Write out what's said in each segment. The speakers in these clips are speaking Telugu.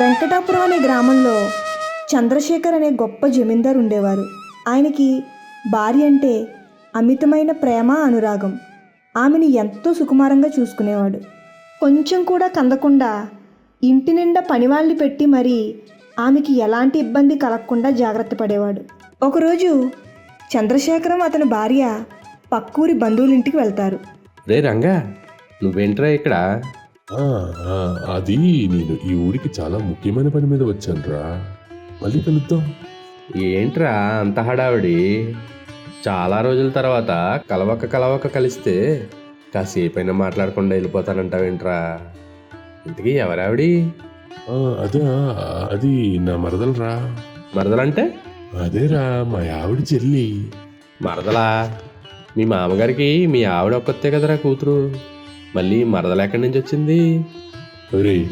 వెంకటాపురం అనే గ్రామంలో చంద్రశేఖర్ అనే గొప్ప జమీందారు ఉండేవారు. ఆయనకి భార్య అంటే అమితమైన ప్రేమ అనురాగం. ఆమెను ఎంతో సుకుమారంగా చూసుకునేవాడు. కొంచెం కూడా కందకుండా ఇంటి నిండా పనివాళ్ళని పెట్టి మరీ ఆమెకి ఎలాంటి ఇబ్బంది కలగకుండా జాగ్రత్త పడేవాడు. ఒకరోజు చంద్రశేఖరం అతని భార్య పక్కూరి బంధువులింటికి వెళ్తారు. రే రంగా నువ్వేంట్రా ఇక్కడ? అది నేను ఈ ఊరికి చాలా ముఖ్యమైన పని మీద వచ్చానురా. మళ్ళీ కలుద్దాం. ఏంట్రా అంత హడావిడి? చాలా రోజుల తర్వాత కలవక కలవక కలిస్తే కాసేపైనా మాట్లాడకుండా వెళ్ళిపోతానంటావేంట్రా? ఇంతకీ ఎవరావిడి? అదా అది నా మరదలరా. మరదలంటే? అదేరా మా ఆవిడ చెల్లి. మరదలా? మీ మామగారికి మీ ఆవిడ ఒక్కతే కదరా కూతురు? మళ్ళీ మరదల ఎక్కడి నుంచి వచ్చింది? ఒరే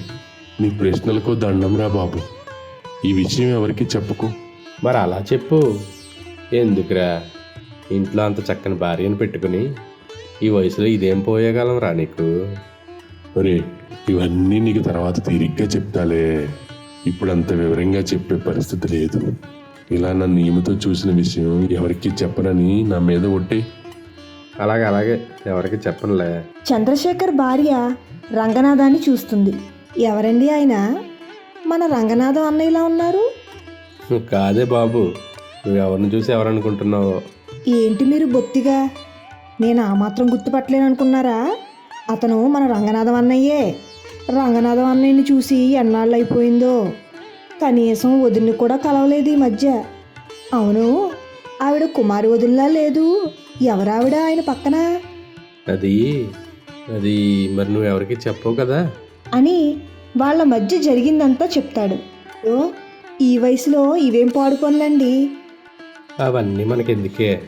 నీ ప్రశ్నలకు దండంరా బాబు. ఈ విషయం ఎవరికి చెప్పుకో. మరి అలా చెప్పు. ఎందుకురా? ఇంట్లో అంత చక్కని భార్యను పెట్టుకుని ఈ వయసులో ఇదేం పోయేగలం రా నీకు? ఒరే ఇవన్నీ నీకు తర్వాత తీరిగ్గా చెప్తాలే ఇప్పుడు అంత వివరంగా చెప్పే పరిస్థితి లేదు. ఇలా నన్ను ఈమెతో చూసిన విషయం ఎవరికి చెప్పనని నా మీద ఒట్టే. అలాగే అలాగే. ఎవరికి చెప్పనులే. చంద్రశేఖర్ భార్య రంగనాథాన్ని చూస్తుంది. ఎవరండి ఆయన? మన రంగనాథం అన్నయ్యలా ఉన్నారు? కాదే బాబు. నువ్వు ఎవరిని చూసి ఎవరనుకుంటున్నావో? ఏంటి మీరు బొత్తిగా? నేను ఆ మాత్రం గుర్తుపట్టలేను అనుకున్నారా అతను మన రంగనాథం అన్నయ్యే. రంగనాథం అన్నయ్యని చూసి ఎన్నాళ్ళు అయిపోయిందో కనీసం వదిన్ని కూడా కలవలేదు ఈ మధ్య. అవును ఆవిడ కుమారి వదిలిలా లేదు? ఎవరావిడ ఆయన పక్కన? అది అది మరి నువ్వు ఎవరికి చెప్పవు కదా? అని వాళ్ళ మధ్య జరిగిందంతా చెప్తాడు. ఓ ఈ వయసులో ఇవేం పాడుకోనులండి? అవన్నీ మనకెందుకే?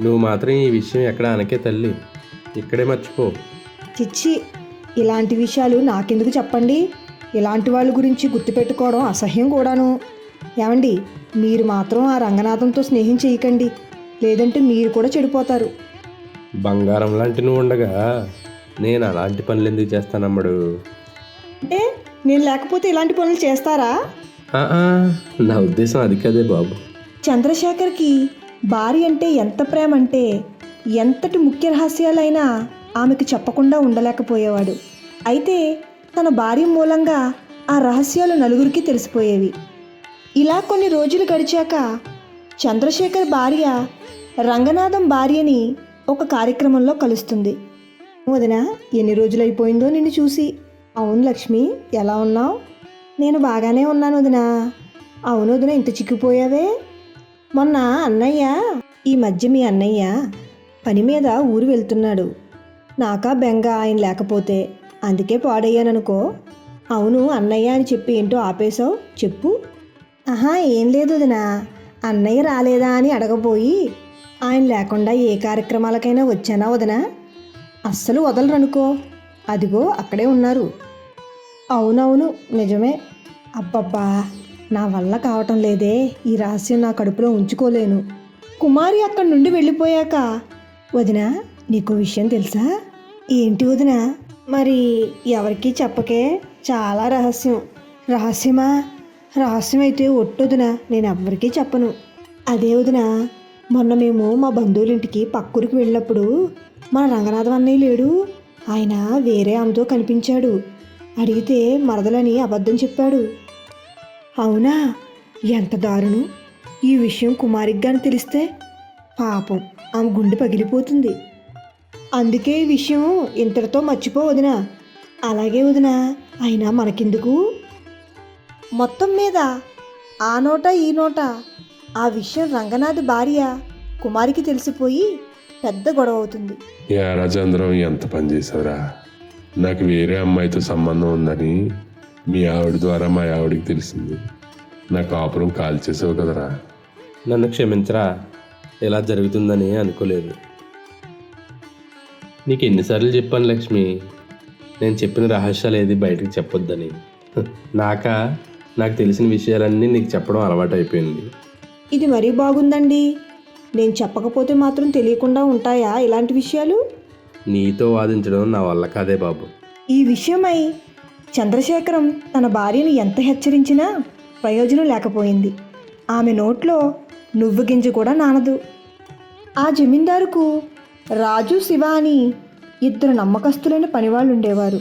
నువ్వు మాత్రం ఈ విషయం ఎక్కడ అనకే తల్లి. ఇక్కడే మర్చిపో. చిచ్చి ఇలాంటి విషయాలు నాకెందుకు చెప్పండి? ఇలాంటి వాళ్ళ గురించి గుర్తుపెట్టుకోవడం అసహ్యం కూడాను. ఏమండి మీరు మాత్రం ఆ రంగనాథంతో స్నేహం చేయకండి. లేదంటే మీరు కూడా చెడిపోతారు. బంగారం లాంటి నువ్వు ఉండగా నేను అలాంటి పనులు ఎందుకు చేస్తానమ్మడు? అంటే నేను లేకపోతే ఇలాంటి పనులు చేస్తారా? నా ఉద్దేశం అది కదే బాబు. చంద్రశేఖర్కి భార్య అంటే ఎంత ప్రేమ అంటే ఎంతటి ముఖ్య రహస్యాలైనా ఆమెకు చెప్పకుండా ఉండలేకపోయేవాడు. అయితే తన భార్య మూలంగా ఆ రహస్యాలు నలుగురికి తెలిసిపోయేవి. ఇలా కొన్ని రోజులు గడిచాక చంద్రశేఖర్ భార్య రంగనాథం భార్యని ఒక కార్యక్రమంలో కలుస్తుంది. వదిన ఎన్ని రోజులైపోయిందో నిన్ను చూసి. అవును లక్ష్మి ఎలా ఉన్నావు? నేను బాగానే ఉన్నాను వదినా. అవును వదిన ఇంత చిక్కిపోయావే? మొన్న అన్నయ్య ఈ మధ్య మీ అన్నయ్య పని మీద ఊరు వెళ్తున్నాడు. నాకా బెంగ ఆయన లేకపోతే. అందుకే పాడయ్యాననుకో. అవును అన్నయ్య అని చెప్పి ఏంటో ఆపేశావు? చెప్పు. ఆహా ఏం లేదు వదినా. అన్నయ్య రాలేదా అని అడగబోయి ఆయన లేకుండా ఏ కార్యక్రమాలకైనా వచ్చానా వదినా? అస్సలు వదలరనుకో. అదిగో అక్కడే ఉన్నారు. అవునవును నిజమే. అబ్బబ్బా నా వల్ల కావటం లేదే. ఈ రహస్యం నా కడుపులో ఉంచుకోలేను. కుమారి అక్కడి నుండి వెళ్ళిపోయాక వదిన నీకు విషయం తెలుసా? ఏంటి వదిన? మరి ఎవరికీ చెప్పకే? చాలా రహస్యం. రహస్యమా? రహస్యం అయితే ఒట్టొదిన నేను ఎవ్వరికీ చెప్పను. అదే వదిన మొన్న మేము మా బంధువులింటికి పక్కూరికి వెళ్ళినప్పుడు మన రంగనాథం అన్నయ్య లేడు. ఆయన వేరే ఆమెతో కనిపించాడు. అడిగితే మరదలని అబద్ధం చెప్పాడు. అవునా? ఎంత దారుణం. ఈ విషయం కుమారికి గాని తెలిస్తే పాపం ఆమె గుండె పగిలిపోతుంది. అందుకే ఈ విషయం ఇంతటితో మర్చిపో వదిన. అలాగే వదిన అయినా మనకెందుకు? మొత్తం మీద ఆ నోట ఈ నోట? ఆ విషయం రంగనాథ్ భార్య కుమారికి తెలిసిపోయి పెద్ద గొడవ అవుతుంది. ఏరా చంద్రం ఎంత పని చేసావురా నాకు వేరే అమ్మాయితో సంబంధం ఉందని మీ ఆవిడ ద్వారా మా ఆవిడకి తెలిసింది. నా కాపురం కాల్ చేసావు కదరా. నన్ను క్షమించరా? ఇలా జరుగుతుందని అనుకోలేదు. నీకు ఎన్నిసార్లు చెప్పాను లక్ష్మి నేను చెప్పిన రహస్యాలు ఏది బయటకు చెప్పొద్దని. నాకా? నాకు తెలిసిన విషయాలన్నీ నీకు చెప్పడం అలవాటు అయిపోయింది ఇది మరీ బాగుందండి. నేను చెప్పకపోతే మాత్రం తెలియకుండా ఉంటాయా ఇలాంటి విషయాలు? నీతో వాదించడం నా వల్ల కాదే బాబు. ఈ విషయమై చంద్రశేఖరం తన భార్యను ఎంత హెచ్చరించినా ప్రయోజనం లేకపోయింది. ఆమె నోట్లో నువ్వు గింజ కూడా నానదు. ఆ జమీందారుకు రాజు శివ అని ఇద్దరు నమ్మకస్తులైన పనివాళ్ళు ఉండేవారు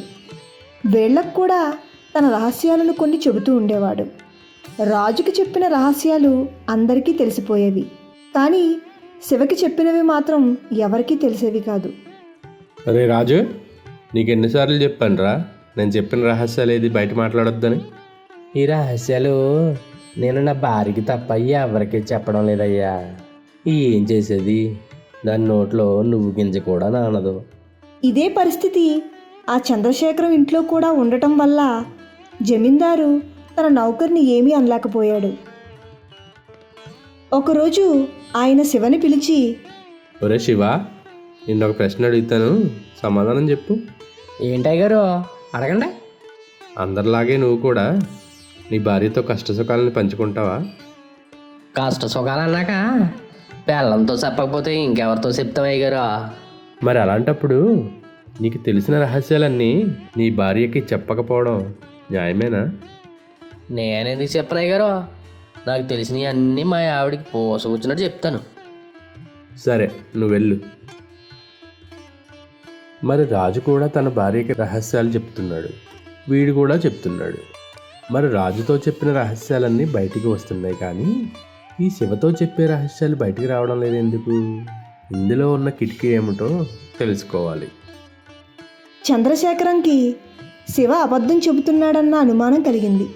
వీళ్ళకు కూడా తన రహస్యాలను కొన్ని చెబుతూ ఉండేవాడు. రాజుకి చెప్పిన రహస్యాలు అందరికీ తెలిసిపోయేవి. కానీ శివకి చెప్పినవి మాత్రం ఎవరికీ తెలిసేవి కాదు. అరే రాజు నీకు ఎన్నిసార్లు చెప్పానురా నేను చెప్పిన రహస్యాలు ఏది బయట మాట్లాడొద్దని? ఈ రహస్యాలు నేను నా భార్యకి తప్ప ఎవరికి చెప్పడం లేదయ్యా. ఏం చేసేది? దాని నోట్లో నువ్వు గింజ కూడా నానదు. ఇదే పరిస్థితి ఆ చంద్రశేఖరం ఇంట్లో కూడా ఉండటం వల్ల జమీందారు తన నౌకర్ని ఏమీ అనలేకపోయాడు. ఒకరోజు ఆయన శివని పిలిచి ఒరే శివ నిన్న ఒక ప్రశ్న అడుగుతాను. సమాధానం చెప్పు. ఏంటయ్య గారు అడగండి. అందరిలాగే నువ్వు కూడా నీ భార్యతో కష్టసుఖాలను పంచుకుంటావా? కష్ట సుఖాలు అన్నాక బెల్లంతో చెప్పకపోతే ఇంకెవరితో చెప్తామయ్య గారు మరి అలాంటప్పుడు నీకు తెలిసిన రహస్యాలన్నీ నీ భార్యకి చెప్పకపోవడం న్యాయమేనా? నేనేందుకు చెప్పనయ్య గారు నాకు తెలిసినవి అన్నీ మా ఆవిడకి పోస కూర్చున్నట్టు చెప్తాను. సరే నువ్వు వెళ్ళు. మరి రాజు కూడా తన భార్యకి రహస్యాలు చెప్తున్నాడు. వీడు కూడా చెప్తున్నాడు. మరి రాజుతో చెప్పిన రహస్యాలన్నీ బయటికి వస్తున్నాయి కానీ ఈ శివతో చెప్పే రహస్యాలు బయటికి రావడం లేదు ఎందుకు ఇందులో ఉన్న కిటికీ ఏమిటో తెలుసుకోవాలి. చంద్రశేఖరంకి శివ అబద్ధం చెబుతున్నాడన్న అనుమానం కలిగింది.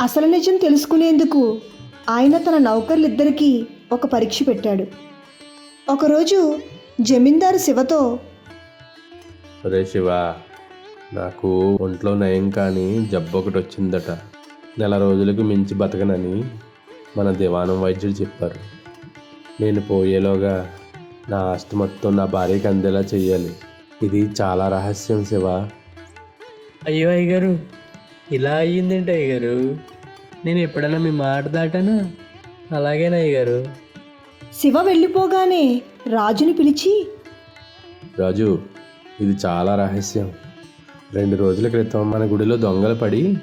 అసలు నిజం తెలుసుకునేందుకు ఆయన తన నౌకర్లిద్దరికీ ఒక పరీక్ష పెట్టాడు. ఒకరోజు జమీందారు శివతో అరే శివ నాకు ఒంట్లో నయం కానీ జబ్బు ఒకటి వచ్చిందట. నెల రోజులకు మించి బతకనని మన దివానం వైద్యుడు చెప్పారు. నేను పోయేలోగా నా ఆస్తి మొత్తం నా భార్యకి అందేలా చెయ్యాలి. ఇది చాలా రహస్యం శివ. అయ్యో అయ్య గారు ఇలా అయ్యిందేంటి అయ్య గారు నేను ఎప్పుడైనా మీ మాట దాటానా? అలాగేనా అయ్య గారు శివ వెళ్ళిపోగానే రాజుని పిలిచి రాజు ఇది చాలా రహస్యం. రెండు రోజుల క్రితం మన గుడిలో దొంగలు పడి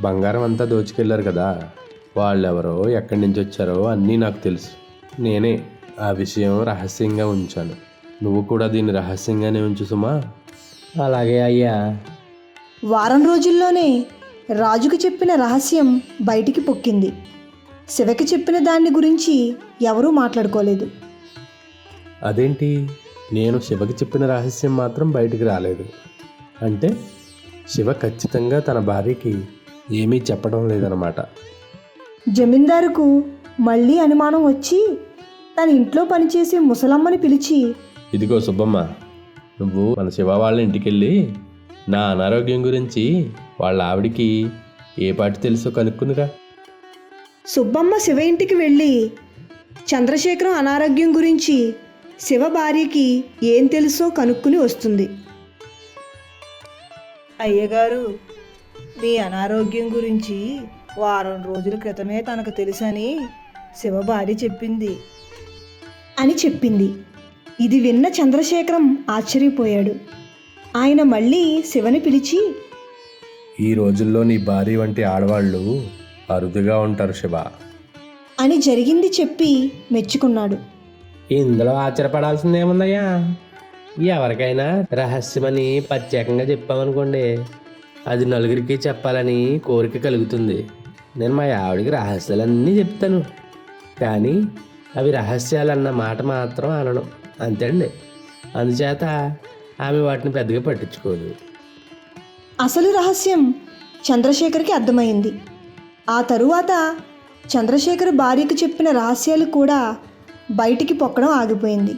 బంగారం అంతా దోచుకెళ్ళారు కదా. వాళ్ళెవరో ఎక్కడి నుంచి వచ్చారో అన్నీ నాకు తెలుసు. నేనే ఆ విషయం రహస్యంగా ఉంచాను. నువ్వు కూడా దీన్ని రహస్యంగానే ఉంచు సుమా. అలాగే అయ్యా. వారం రోజుల్లోనే రాజుకు చెప్పిన రహస్యం బయటికి పొక్కింది. శివకి చెప్పిన దాన్ని గురించి ఎవరూ మాట్లాడుకోలేదు. అదేంటి? నేను శివకి చెప్పిన రహస్యం మాత్రం బయటికి రాలేదు. అంటే శివ ఖచ్చితంగా తన భార్యకి ఏమీ చెప్పడం లేదన్నమాట. జమీందారుకు మళ్ళీ అనుమానం వచ్చి తన ఇంట్లో పనిచేసే ముసలమ్మని పిలిచి ఇదిగో సుబ్బమ్మ నువ్వు మన శివ వాళ్ళ ఇంటికి వెళ్ళి నా అనారోగ్యం గురించి వాళ్ళ ఆవిడికి ఏ పాటి తెలుసో కనుక్కునిరా. సుబ్బమ్మ శివ ఇంటికి వెళ్ళి చంద్రశేఖరం అనారోగ్యం గురించి శివ భార్యకి ఏం తెలుసో కనుక్కుని వస్తుంది. అయ్యగారు మీ అనారోగ్యం గురించి వారం రోజుల క్రితమే తనకు తెలుసని శివ భార్య చెప్పింది. అని చెప్పింది. ఇది విన్న చంద్రశేఖరం ఆశ్చర్యపోయాడు. ఆయన మళ్ళీ శివని పిలిచి ఈ రోజుల్లో నీ భార్య వంటి ఆడవాళ్ళు అరుదుగా ఉంటారు శివ. అని జరిగింది చెప్పి మెచ్చుకున్నాడు. ఇందులో ఆశ్చర్యపడాల్సింది ఏముందయ్యా? ఎవరికైనా రహస్యమని ప్రత్యేకంగా చెప్పామనుకోండి అది నలుగురికి చెప్పాలని కోరిక కలుగుతుంది. నేను మా ఆవిడికి రహస్యాలన్నీ చెప్తాను. కానీ అవి రహస్యాలన్న మాట మాత్రం అనను. అంతే అండి అందుచేత ఆమె వాటిని పెద్దగా పట్టించుకోదు. అసలు రహస్యం చంద్రశేఖర్కి అర్థమైంది. ఆ తరువాత చంద్రశేఖర్ భార్యకు చెప్పిన రహస్యాలు కూడా బయటికి పొక్కడం ఆగిపోయింది.